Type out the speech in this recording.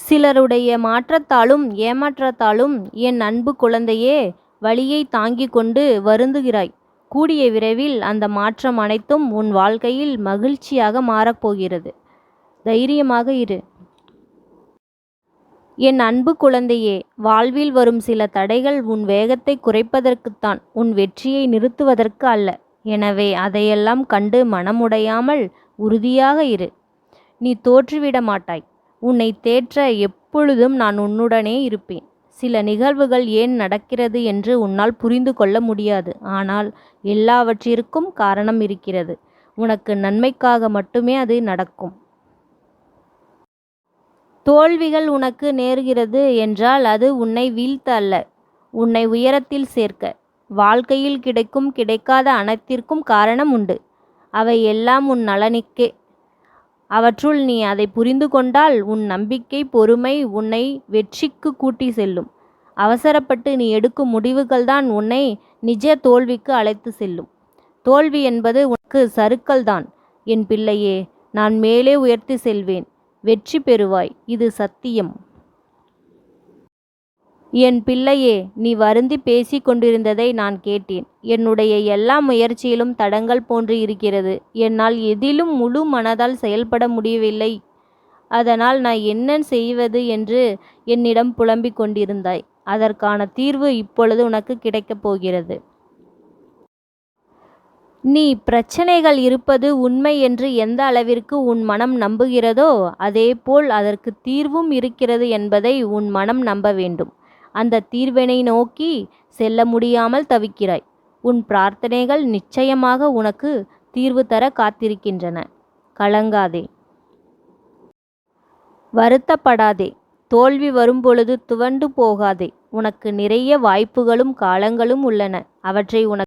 சிலருடைய மாற்றத்தாலும் ஏமாற்றத்தாலும் என் அன்பு குழந்தையே வழியை தாங்கிக் கொண்டு வருந்துகிறாய். கூடிய விரைவில் அந்த மாற்றம் அனைத்தும் உன் வாழ்க்கையில் மகிழ்ச்சியாக மாறப்போகிறது. தைரியமாக இரு. என் அன்பு குழந்தையே வாழ்வில் வரும் சில தடைகள் உன் வேகத்தைக் குறைப்பதற்குத்தான் உன் வெற்றியை நிறுத்துவதற்கு அல்ல. எனவே அதையெல்லாம் கண்டு மனமுடையாமல் உறுதியாக இரு. நீ தோற்றுவிட மாட்டாய். உன்னை தேற்ற எப்பொழுதும் நான் உன்னுடனே இருப்பேன். சில நிகழ்வுகள் ஏன் நடக்கிறது என்று உன்னால் புரிந்து கொள்ள முடியாது. ஆனால் எல்லாவற்றிற்கும் காரணம் இருக்கிறது. உனக்கு நன்மைக்காக மட்டுமே அது நடக்கும். தோல்விகள் உனக்கு நேர்கிறது என்றால் அது உன்னை வீழ்த்த அல்ல உன்னை உயரத்தில் சேர்க்க. வாழ்க்கையில் கிடைக்கும் கிடைக்காத அனைத்திற்கும் காரணம் உண்டு. அவை எல்லாம் உன் நலனுக்கே. அவற்றுள் நீ அதை புரிந்து கொண்டால் உன் நம்பிக்கை பொறுமை உன்னை வெற்றிக்குக் கூட்டி செல்லும். அவசரப்பட்டு நீ எடுக்கும் முடிவுகள்தான் உன்னை நிஜ தோல்விக்கு அழைத்துச் செல்லும். தோல்வி என்பது உனக்கு சருக்கள்தான் என் பிள்ளையே நான் மேலே உயர்த்திச் செல்வேன். வெற்றி பெறுவாய். இது சத்தியம். என் பிள்ளையே நீ வருந்தி பேசி கொண்டிருந்ததை நான் கேட்டேன். என்னுடைய எல்லா முயற்சியிலும் தடங்கல் போன்று இருக்கிறது. என்னால் எதிலும் முழு மனதால் செயல்பட முடியவில்லை. அதனால் நான் என்ன செய்வது என்று என்னிடம் புலம்பிக் கொண்டிருந்தாய். அதற்கான தீர்வு இப்பொழுது உனக்கு கிடைக்கப் போகிறது. நீ பிரச்சனைகள் இருப்பது உண்மை என்று எந்த அளவிற்கு உன் மனம் நம்புகிறதோ அதேபோல் அதற்கு தீர்வும் இருக்கிறது என்பதை உன் மனம் நம்ப வேண்டும். அந்த தீர்வினை நோக்கி செல்ல முடியாமல் தவிக்கிறாய். உன் பிரார்த்தனைகள் நிச்சயமாக உனக்கு தீர்வு தர காத்திருக்கின்றன. கலங்காதே. வருத்தப்படாதே. தோல்வி வரும்பொழுது துவண்டு போகாதே. உனக்கு நிறைய வாய்ப்புகளும் காலங்களும் உள்ளன. அவற்றை உனக்கு